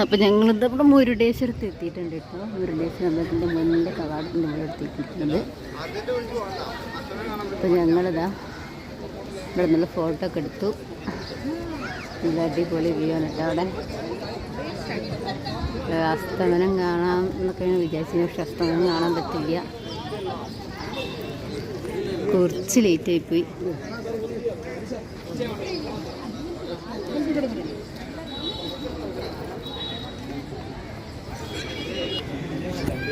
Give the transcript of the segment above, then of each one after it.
അപ്പം ഞങ്ങൾ ഇവിടെ മുരുടേശ്വരത്ത് എത്തിയിട്ടുണ്ട് കേട്ടോ. മുരുടേശ്വരം അമ്പലത്തിന്റെ മുന്നിന്റെ കവാടത്തിന്റെ മുകളിൽ എത്തിയിട്ടുണ്ട്. അപ്പം ഞങ്ങളിതാ ഇവിടെ നല്ല ഫോട്ടോ ഒക്കെ എടുത്തു. നല്ല അടിപൊളി വ്യൂ അവിടെ. അസ്തമനം കാണാം എന്നൊക്കെയാണ് വിചാരിച്ചത് പക്ഷെ അസ്തമനം കാണാൻ പറ്റില്ല. കുറച്ച് ലേറ്റ്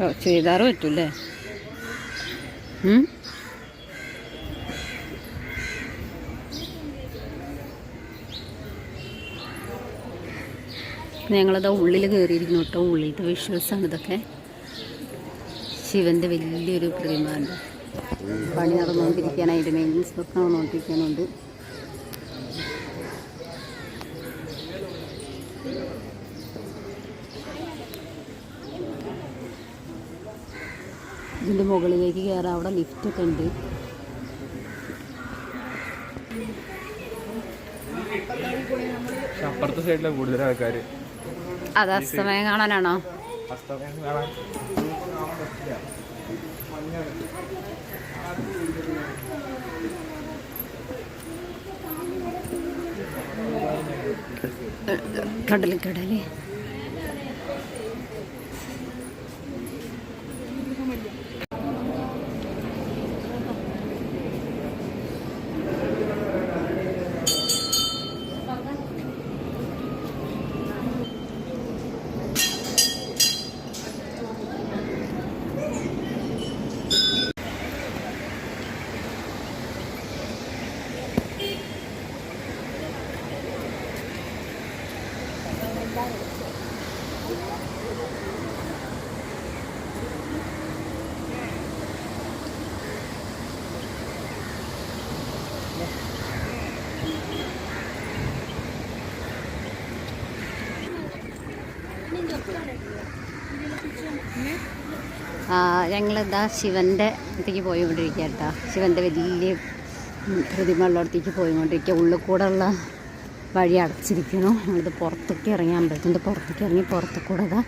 ഓ ചുരിദാറ് പറ്റൂലേ ഉം? ഞങ്ങളത് ഉള്ളിൽ കയറിയിരിക്കുന്നു കേട്ടോ. ഉള്ളിലത്തെ വിഷ്വൽസാണ് ഇതൊക്കെ. ശിവന്റെ വലിയൊരു പ്രതിമയുണ്ട് പണി നടന്നുകൊണ്ടിരിക്കാനായിട്ട് മെയിന്റനൻസ് ഒക്കെ നടന്നുകൊണ്ടിരിക്കാനുണ്ട്. ഇതിന്റെ മുകളിലേക്ക് കയറാം അവിടെ ലിഫ്റ്റൊക്കെ ഉണ്ട്. അപ്പുറത്തെ കൂടുതൽ ആൾക്കാർ അത് അസ്തമയം കാണാനാണോ? അസ്തമയം കാണാൻ കടൽ കടൽ. ഞങ്ങളിതാ ശിവന്റെ അടുത്തേക്ക് പോയിക്കൊണ്ടിരിക്കുക കേട്ടോ ശിവന്റെ വലിയ പ്രതിമ ഉള്ളിടത്തേക്ക് പോയിക്കൊണ്ടിരിക്കുക. ഉള്ളിൽ കൂടെ ഉള്ള വഴി അടച്ചിരിക്കുന്നു. ഞങ്ങളിത് പുറത്തേക്ക് ഇറങ്ങി അമ്പലത്തിന്റെ പുറത്തേക്ക് ഇറങ്ങി പുറത്തു കൂടെ ഇതാ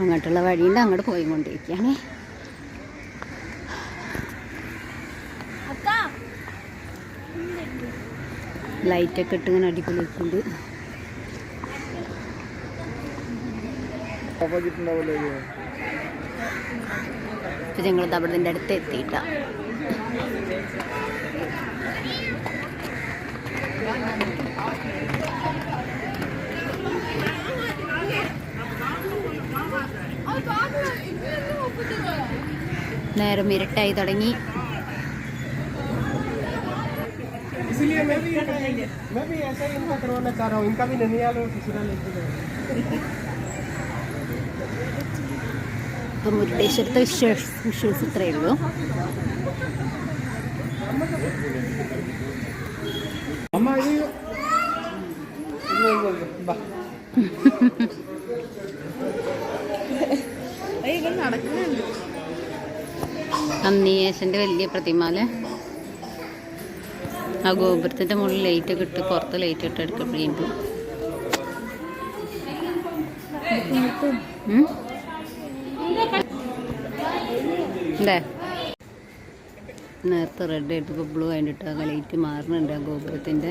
അങ്ങോട്ടുള്ള വഴിയുണ്ട് അങ്ങോട്ട് പോയിക്കൊണ്ടിരിക്കുകയാണേ. ലൈറ്റൊക്കെ ഇട്ട് ഇങ്ങനെ അടിപൊളിയാക്കുന്നുണ്ട് ഇപ്പം ഞങ്ങൾ അവിടെ അടുത്ത് എത്തിയിട്ടാ നേരം ഇരുട്ടായി തുടങ്ങി इसलिए मैं भी मैं भी ऐसा ही इनका करवाना चाह रहा हूँ इनका भी ननियाल और ससुराल അപ്പം ഒരു ടീഷർട്ട് ഷൂസ് ഇത്രയേ ഉള്ളൂ. അന്നിയേശന്റെ വലിയ പ്രതിമ അല്ലേ ആ ഗോപുരത്തിന്റെ മുകളിൽ ലൈറ്റ് ഒക്കെ ഇട്ട് പുറത്ത് ലൈറ്റ് ഇട്ട് എടുക്കുമ്പോഴേക്കും നേരത്തെ റെഡ് ആയിട്ട് ബ്ലൂ ആയിട്ട് ആ ലൈറ്റ് മാറുന്നുണ്ട് ആ ഗോപുരത്തിന്റെ